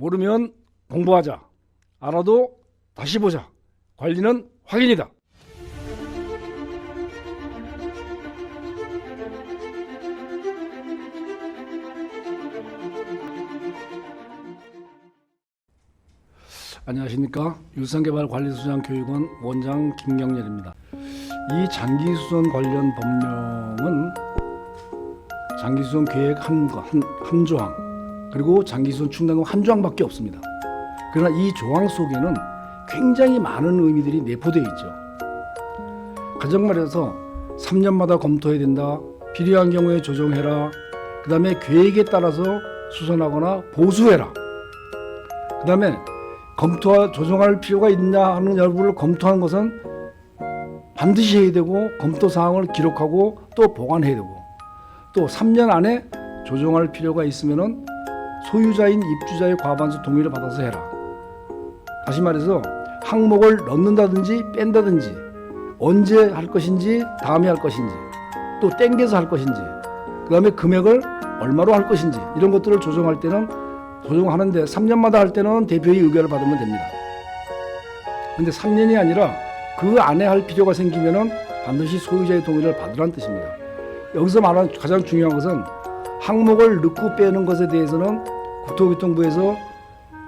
모르면 공부하자. 알아도 다시 보자. 관리는 확인이다. 안녕하십니까. 유산개발관리소장 교육원 원장 김경렬입니다. 이 장기수선 관련 법령은 장기수선 계획 한, 한, 한 조항 그리고 장기수선 충당금 한 조항밖에 없습니다. 그러나 이 조항 속에는 굉장히 많은 의미들이 내포되어 있죠. 가정 말해서 3년마다 검토해야 된다. 필요한 경우에 조정해라. 그 다음에 계획에 따라서 수선하거나 보수해라. 그 다음에 검토와 조정할 필요가 있냐 하는 여부를 검토하는 것은 반드시 해야 되고 검토 사항을 기록하고 또 보관해야 되고 또 3년 안에 조정할 필요가 있으면은 소유자인 입주자의 과반수 동의를 받아서 해라. 다시 말해서 항목을 넣는다든지 뺀다든지 언제 할 것인지 다음에 할 것인지 또 땡겨서 할 것인지 그 다음에 금액을 얼마로 할 것인지 이런 것들을 조정할 때는 조정하는데 3년마다 할 때는 대표의 의견을 받으면 됩니다. 근데 3년이 아니라 그 안에 할 필요가 생기면은 반드시 소유자의 동의를 받으라는 뜻입니다. 여기서 말하는 가장 중요한 것은 항목을 넣고 빼는 것에 대해서는 국토교통부에서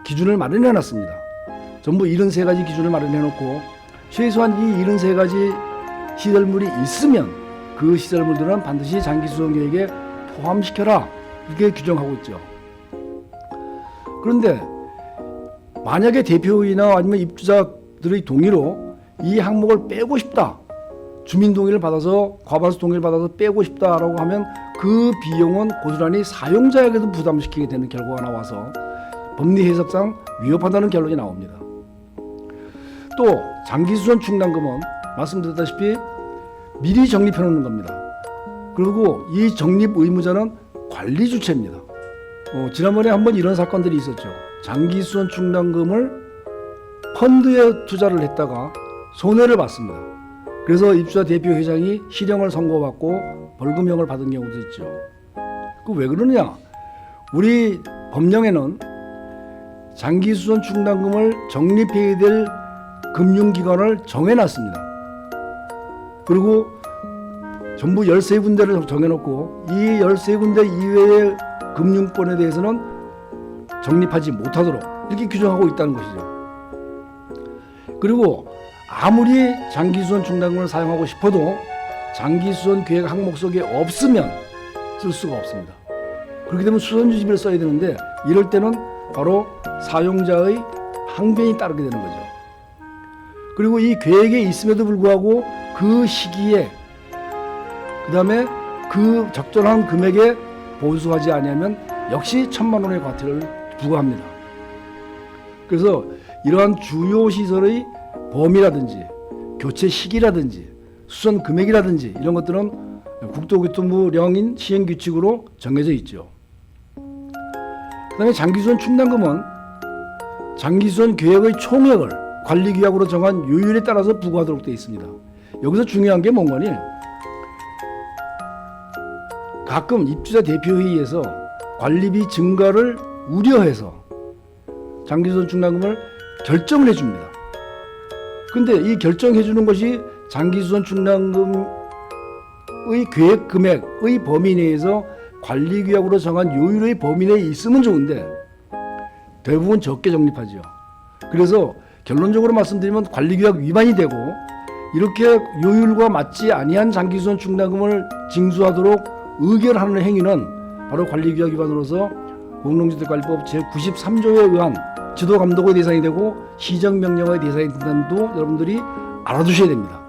기준을 마련해 놨습니다. 전부 73가지 기준을 마련해 놓고 최소한 이 73가지 시설물이 있으면 그 시설물들은 반드시 장기수선 계획에 포함시켜라 이렇게 규정하고 있죠. 그런데 만약에 대표이나 아니면 입주자들의 동의로 이 항목을 빼고 싶다. 주민 동의를 받아서 과반수 동의를 받아서 빼고 싶다라고 하면 그 비용은 고스란히 사용자에게도 부담시키게 되는 결과가 나와서 법리 해석상 위협한다는 결론이 나옵니다. 또 장기수선 충당금은 말씀드렸다시피 미리 적립해 놓는 겁니다. 그리고 이 적립 의무자는 관리 주체입니다. 어, 지난번에 한번 이런 사건들이 있었죠. 장기수선 충당금을 펀드에 투자를 했다가 손해를 봤습니다. 그래서 입주자 대표 회장이 실형을 선고받고 벌금형을 받은 경우도 있죠. 그 왜 그러느냐? 우리 법령에는 장기수선 충당금을 적립해야 될 금융기관을 정해놨습니다. 그리고 전부 13군데를 정해놓고 이 13군데 이외의 금융권에 대해서는 적립하지 못하도록 이렇게 규정하고 있다는 것이죠. 그리고 아무리 장기수선 충당금을 사용하고 싶어도 장기수선 계획 항목 속에 없으면 쓸 수가 없습니다. 그렇게 되면 수선주집을 써야 되는데 이럴 때는 바로 사용자의 항변이 따르게 되는 거죠. 그리고 이 계획에 있음에도 불구하고 그 시기에 그 다음에 그 적절한 금액에 보수하지 아니하면 역시 천만 원의 과태료를 부과합니다. 그래서 이러한 주요 시설의 범위라든지 교체 시기라든지 수선 금액이라든지 이런 것들은 국토교통부령인 시행규칙으로 정해져 있죠. 그 다음에 장기수선 충당금은 장기수선 계획의 총액을 관리규약으로 정한 요율에 따라서 부과하도록 되어 있습니다. 여기서 중요한 게 뭔가니 가끔 입주자 대표회의에서 관리비 증가를 우려해서 장기수선 충당금을 결정을 해줍니다. 근데 이 결정해 주는 것이 장기수선 충당금의 계획 금액의 범위 내에서 관리 규약으로 정한 요율의 범위 내에 있으면 좋은데 대부분 적게 적립하죠. 그래서 결론적으로 말씀드리면 관리 규약 위반이 되고 이렇게 요율과 맞지 아니한 장기수선 충당금을 징수하도록 의결하는 행위는 바로 관리 규약 위반으로서 공동주택관리법 제93조에 의한 지도 감독의 대상이 되고 시정 명령의 대상이 된다는 도 여러분들이 알아두셔야 됩니다.